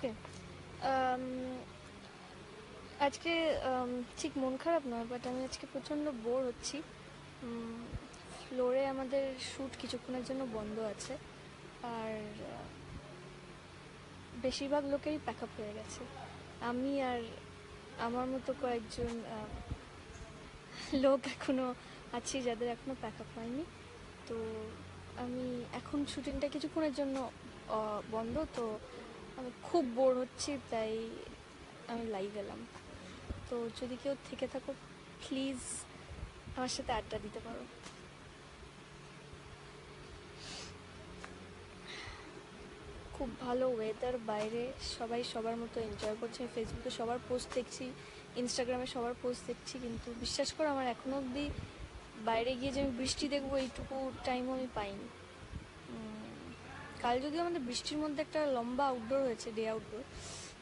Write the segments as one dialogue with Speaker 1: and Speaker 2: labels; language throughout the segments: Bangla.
Speaker 1: ওকে Um, আজকে um, ঠিক মন খারাপ নয় বাট আমি আজকে প্রচণ্ড বোর হচ্ছি। ফ্লোরে আমাদের শ্যুট কিছুক্ষণের জন্য বন্ধ আছে। আর বেশিরভাগ লোকেরই প্যাক আপ হয়ে গেছে। আমি আর আমার মতো কয়েকজন লোক এখনও আছি যাদের এখনও প্যাক আপ হয়নি। তো আমি এখন শুটিংটা কিছুক্ষণের জন্য বন্ধ তো আমি খুব বোর হচ্ছি, তাই আমি লাইভ এলাম তো যদি কেউ থেকে থাকো প্লিজ আমার সাথে আড্ডা দিতে পারো। খুব ভালো ওয়েদার বাইরে, সবাই সবার মতো এনজয় করছে। ফেসবুকে সবার পোস্ট দেখছি ইনস্টাগ্রামে সবার পোস্ট দেখছি, কিন্তু বিশ্বাস করো, আমার এখনও অবধি বাইরে গিয়ে যে আমি বৃষ্টি দেখব, এইটুকু টাইমও আমি পাইনি। কাল যদিও আমাদের বৃষ্টির মধ্যে একটা লম্বা আউটডোর হয়েছে ডে আউটডোর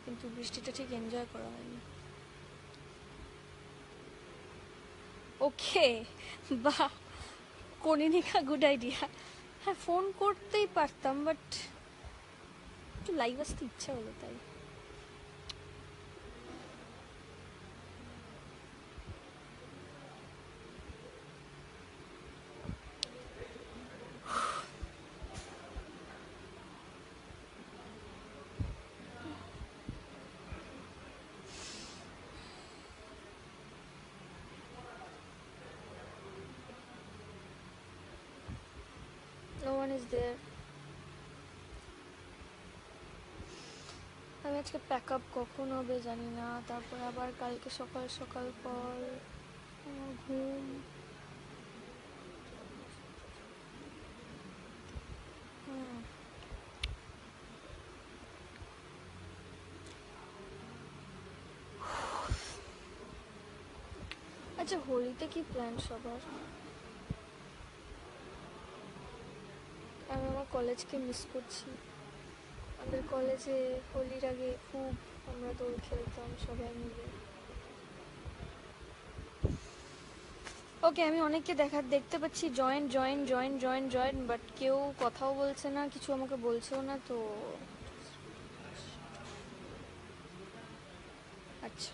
Speaker 1: কিন্তু বৃষ্টিটা ঠিক এনজয় করা হয়নি। ওকে বা কনিনিকা গুড আইডিয়া হ্যাঁ ফোন করতেই পারতাম বাট একটু লাইভ আসতে ইচ্ছা হলো তাই। ওয়ান ইজ দেয়ার আমি আজকে প্যাক আপ কখন হবে জানি না, তারপর আবার কালকে সকাল সকাল পর ঘুম। আচ্ছা হোলিতে কি প্ল্যান সবার আমি আমার কলেজকে মিস করছি। আমাদের কলেজে হোলির আগে খুব আমরা দোল খেলতাম সবাই মিলে। ওকে আমি অনেককে দেখা, দেখতে পাচ্ছি join join join join join but কেউ কথাও বলছে না, কিছু আমাকে বলছেও না, তো আচ্ছা।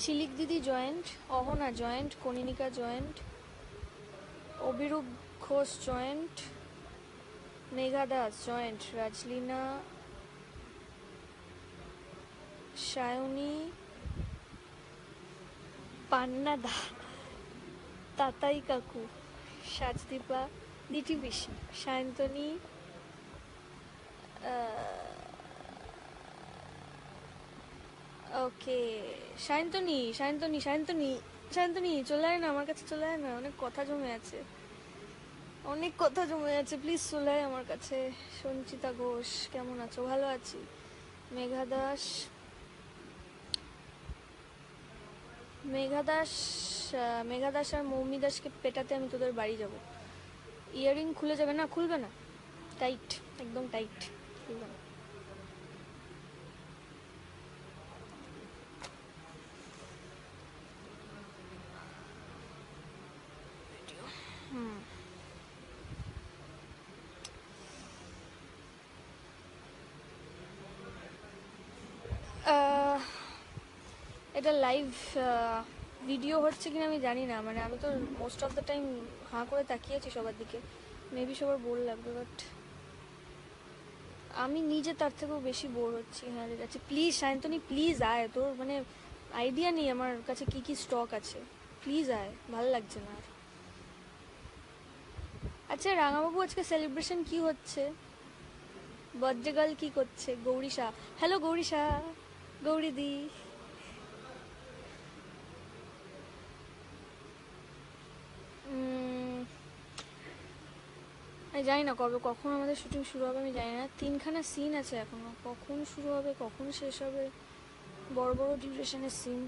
Speaker 1: ঝিলিক দিদি joined Ahana joined Kaninika joined Abhirup Ghosh joined, Megha Das joined, Rajlina, Sayani, Panna দা, তাতাই কাকু, সাজদীপা দিটি বিশি সায়ন্তনী ওকে, সায়ন্তনী সায়ন্তনী সায়ন্তনী সায়ন্তনী, চলে আয় না, আমার কাছে চলে আয় না, অনেক কথা জমে আছে। অনেক কথা জমে আছে। প্লিজ চলে আমার কাছে। সঞ্চিতা ঘোষ, কেমন আছো? ভালো আছি। মেঘা দাস। মেঘা দাস মেঘা দাস আর মৌমি দাসকে পেটাতে আমি তোদের বাড়ি যাব। ইয়ারিং খুলে যাবে না? খুলবে না? টাইট একদম টাইট খুলবে না। এটা লাইভ ভিডিও হচ্ছে কিনা আমি জানি না। মানে আমি তো মোস্ট অফ দ্য টাইম হাঁ করে তাকিয়েছি সবার দিকে। মেবি সবার বোর লাগবে বাট আমি নিজে তার থেকেও বেশি বোর হচ্ছি। হ্যাঁ আছে প্লিজ সায়ন্তনী প্লিজ আয়। তোর মানে আইডিয়া নেই আমার কাছে কি কি স্টক আছে। প্লিজ আয়, ভালো লাগছে না আর। আচ্ছা রাঙাবাবু, আজকে সেলিব্রেশন কি হচ্ছে? বার্থডে গার্ল কি করছে? গৌরী শাহ। হ্যালো গৌরী শাহ। গৌরী দি। উম, আমি জানি না কবে কখন আমাদের শুটিং শুরু হবে আমি জানি না। তিনখানা সিন আছে এখনও। কখন শুরু হবে কখন শেষ হবে? বড় বড় ডিউরেশনের সিন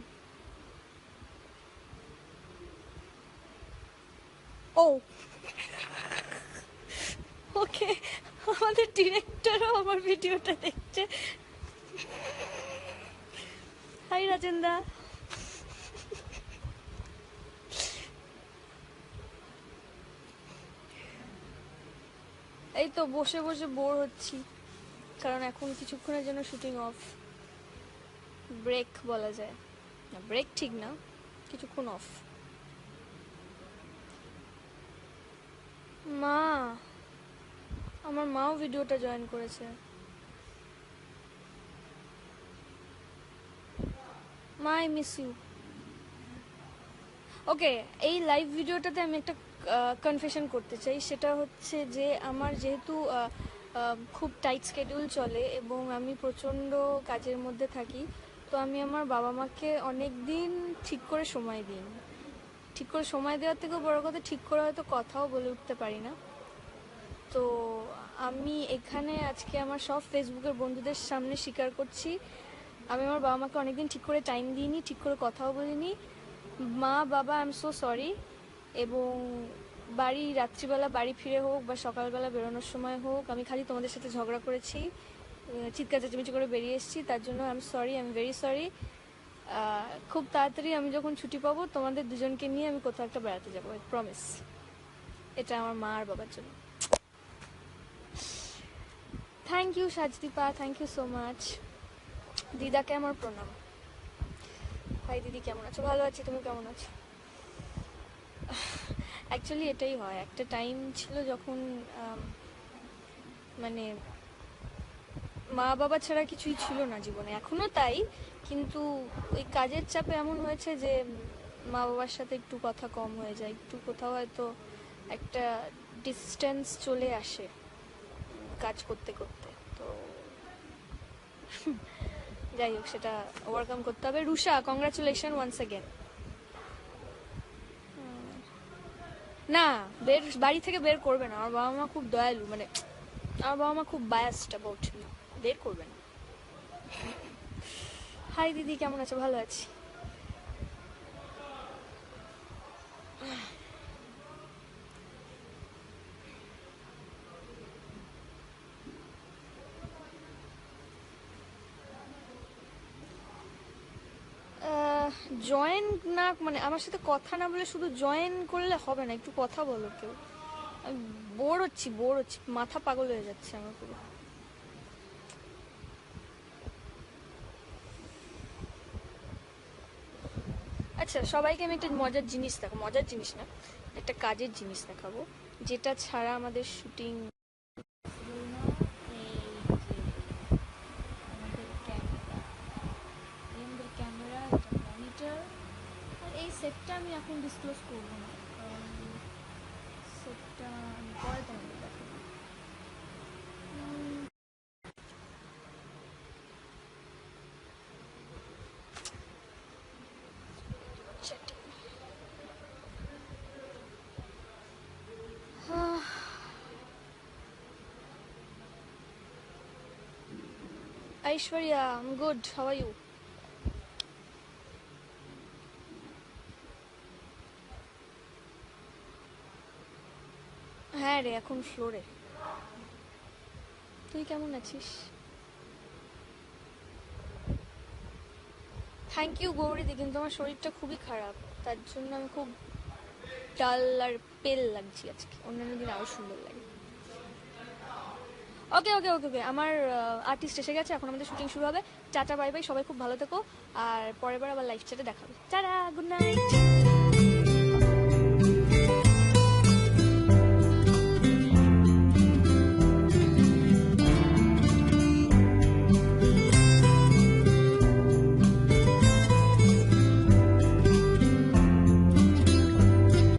Speaker 1: ও! ওকে আমাদের ডিরেক্টরও আমার ভিডিওটা দেখছে। হাই রাজেন্দা এই তো বসে বসে বোর হচ্ছি, কারণ এখন কিছুক্ষণের জন্য শুটিং অফ ব্রেক বলা যায়। না ব্রেক ঠিক না, কিছুক্ষণ অফ মা, আমার মাও ভিডিওটা জয়েন করেছে। মা আই মিস ইউ ওকে এই লাইভ ভিডিওটাতে আমি একটা কনফেশন করতে চাই। সেটা হচ্ছে যে, আমার যেহেতু খুব টাইট স্কেডিউল চলে এবং আমি প্রচণ্ড কাজের মধ্যে থাকি, তো আমি আমার বাবা মাকে অনেক দিন ঠিক করে সময় দিই ঠিক করে সময় দেওয়ার থেকেও বড় কথা, ঠিক করে হয়তো কথাও বলে উঠতে পারি না। তো আমি এখানে আজকে আমার সব ফেসবুকের বন্ধুদের সামনে স্বীকার করছি। আমি আমার বাবা মাকে অনেকদিন ঠিক করে টাইম দিইনি, ঠিক করে কথাও বলিনি। মা, বাবা আই এম সো সরি এবং বাড়ি রাত্রিবেলা বাড়ি ফিরে হোক বা সকালবেলা বেরোনোর সময় হোক, আমি খালি তোমাদের সাথে ঝগড়া করেছি চিৎকার চেঁচামেচি করে বেরিয়ে এসেছি, তার জন্য I am sorry I am very sorry খুব তাড়াতাড়ি আমি যখন ছুটি পাবো, তোমাদের দুজনকে নিয়ে আমি কোথাও একটা বেড়াতে যাব প্রমিস এটা আমার মা আর বাবার জন্য। Thank you Sajdipa thank you so much দিদাকে আমার প্রণাম। হাই দিদি, কেমন আছো? ভালো আছি, তুমি কেমন আছো? অ্যাকচুয়ালি এটাই হয়। একটা টাইম ছিল যখন মানে মা বাবা ছাড়া কিছুই ছিল না জীবনে। এখনও তাই, কিন্তু ওই কাজের চাপে এমন হয়েছে যে মা বাবার সাথে একটু কথা কম হয়ে যায়। একটু কোথাও হয়তো একটা ডিস্টেন্স চলে আসে কাজ করতে করতে। তো যাই হোক, সেটা ওভারকাম করতে হবে। রুষা কংগ্রাচুলেশন ওয়ান্স অ্যাগেন না, বের, বাড়ি থেকে বের করবে না। আমার বাবা মা খুব দয়ালু মানে আমার বাবা মা খুব বায়াসড অ্যাবাউট মি বের করবে না। হাই দিদি, কেমন আছো? ভালো আছি। জয়েন না মানে আমার সাথে কথা না বলে শুধু জয়েন করলে হবে না, একটু কথা বলো কেউ। বোর হচ্ছি বোর হচ্ছি, মাথা পাগল হয়ে যাচ্ছে আমার পুরো। আচ্ছা সবাইকে আমি একটা মজার জিনিস দেখাবো, মজার জিনিস না, একটা কাজের জিনিস দেখাবো, যেটা ছাড়া আমাদের শুটিং আমাদের ক্যামেরা আমাদের ক্যামেরা একটা মনিটর আর এই সেটটা আমি এখন ডিসক্লোজ করব না কারণ সেটটা আমি পরে তোমাদের দেখাবো Aishwarya, I'm good. How are you? হ্যাঁ রে, এখন ফ্লোরে তুই কেমন আছিস? থ্যাংক ইউ গৌরীদি, কিন্তু আমার শরীরটা খুবই খারাপ। তার জন্য আমি খুব ডাল আর পেল লাগছি আজকে। অন্যান্য দিন আরও সুন্দর লাগে। ওকে ওকে ওকে ওকে আমার আর্টিস্ট এসে গেছে। এখন আমাদের শুটিং শুরু হবে। টাটা বাই বাই সবাই খুব ভালো থেকো। আর পরের বার আবার লাইভ চ্যাটে দেখাবে। Tata good night